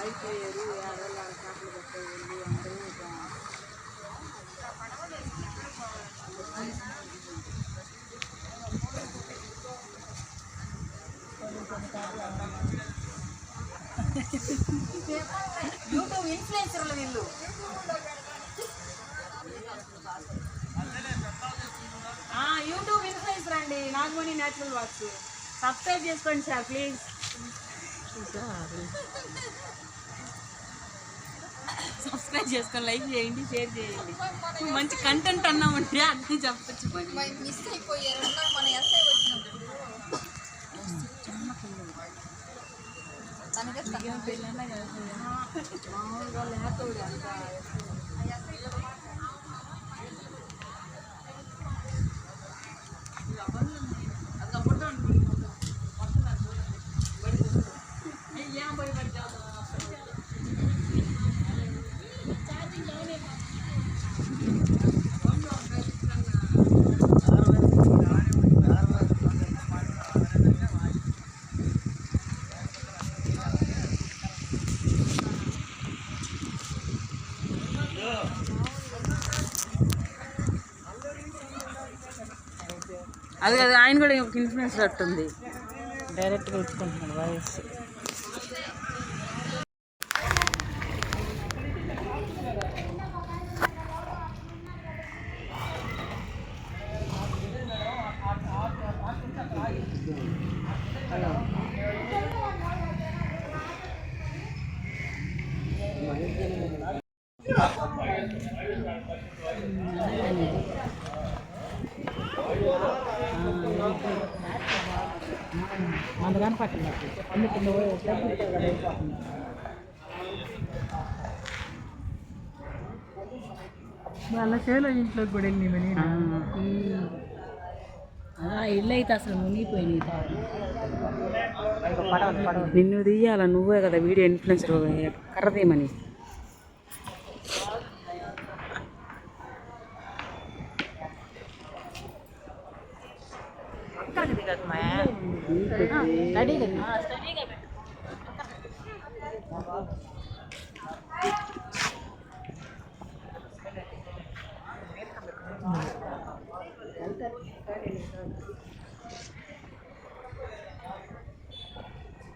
అయిపోయారు ఏడోళ్ళు ఆడ చేపలు యూట్యూబ్ ఇన్ఫ్లుయెన్సర్లు వీళ్ళు యూట్యూబ్ ఇన్ఫ్లుయెన్సర్ అండి నాగమణి న్యాచురల్ వాక్స్ సబ్స్క్రైబ్ చేసుకోండి సార్ ప్లీజ్ సబ్స్క్రైబ్ చేసుకొని లైక్ చేయండి షేర్ చేయండి మంచి కంటెంట్ అన్నామంటే అన్నీ చెప్పచ్చు మిస్ అయిపోయారు మన ఎస్ఐ వచ్చినప్పుడు తనకే మామూలుగా లేకపోతే అంత అది కాదు ఆయన కూడా ఒక ఇన్ఫ్లుయెన్స్ ఉంది. డైరెక్ట్గా ఇచ్చుకుంటున్నాడు వాయిస్ అందుకని పట్టింది అందుకు వాళ్ళ చేలో ఇంట్లోకి కూడా వెళ్ళి ఇల్లు అయితే అసలు మునిగిపోయినాయి నిన్ను తీయాల నువ్వే కదా వీడియో ఇన్ఫ్లుయెన్సర్ కర్ర తీయమని.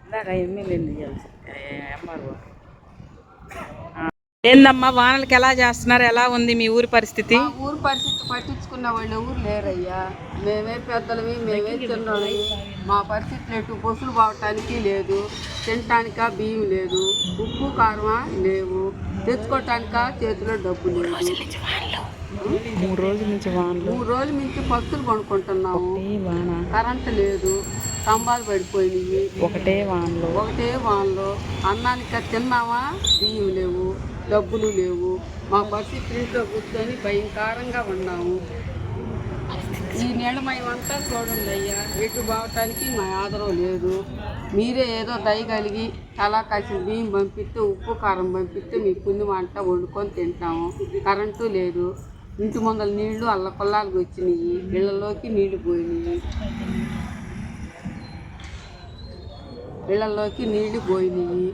ఇందాక ఎమ్మెల్యేని తీయాల్సి ఎంఆర్ఓ ఏందమ్మా వానలకి ఎలా చేస్తున్నారు? ఎలా ఉంది మీ ఊరి పరిస్థితి? ఊరు పరిస్థితి పట్టించుకున్న వాళ్ళు ఊరు లేరయ్యా. మేమే పెద్దలవి మేమే చిన్నోళ్ళవి మా పరిస్థితులు ఎటు బస్సులు పోవటానికి లేదు తినటానిక బియ్యం లేదు ఉప్పు కారమా లేవు. తెచ్చుకోవటానిక చేతిలో డబ్బు లేదు. మూడు రోజుల నుంచి వానలు. మూడు రోజుల నుంచి పస్తులు కొనుక్కుంటున్నాము. కరెంటు లేదు స్తంభాలు పడిపోయినాయి. ఒకటే వానలు. ఒకటే వానలో. అన్నానికి తిన్నామా బియ్యం లేవు. డబ్బులు లేవు. మా పరిస్థితి ఇంట్లో కూర్చొని భయంకరంగా ఉన్నాము. ఈ నీళ్ళమయమంతా చూడండి అయ్యా ఎటు బావటానికి మా ఆదరం లేదు. మీరే ఏదో దయగలిగి కలిగి తలా కాసిన బియ్యం పంపిస్తే ఉప్పు కారం పంపిస్తే మీ పుణ్యం అంట వండుకొని తింటాము. కరెంటు లేదు. ఇంటి ముందల నీళ్ళు అల్లకొల్లాలకు వచ్చినాయి. ఇళ్ళలోకి నీళ్ళు పోయినాయి. ఇళ్ళల్లోకి నీళ్ళు పోయినాయి.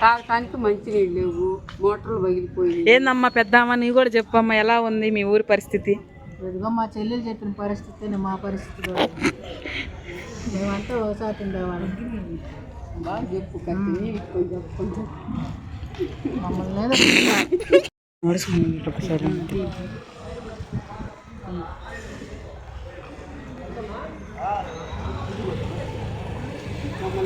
తాగటానికి మంచి నీళ్ళు లేవు. మోటార్లు పగిలిపోయినాయి ఏందమ్మా పెద్దమ్మ నీవు కూడా చెప్పమ్మా ఎలా ఉంది మీ ఊరి పరిస్థితి? ఇదిగో మా చెల్లెలు చెప్పిన పరిస్థితి మా పరిస్థితి మేమంతా ఒకసారి ఉండేవాళ్ళకి బాగా చెప్పు కత్తి కొంచెం కొంచెం మమ్మల్ని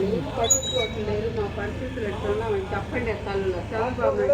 ఒకసారి మా పరిస్థితులు ఎట్లున్నామని చెప్పండి తల్లు చంద్రబాబు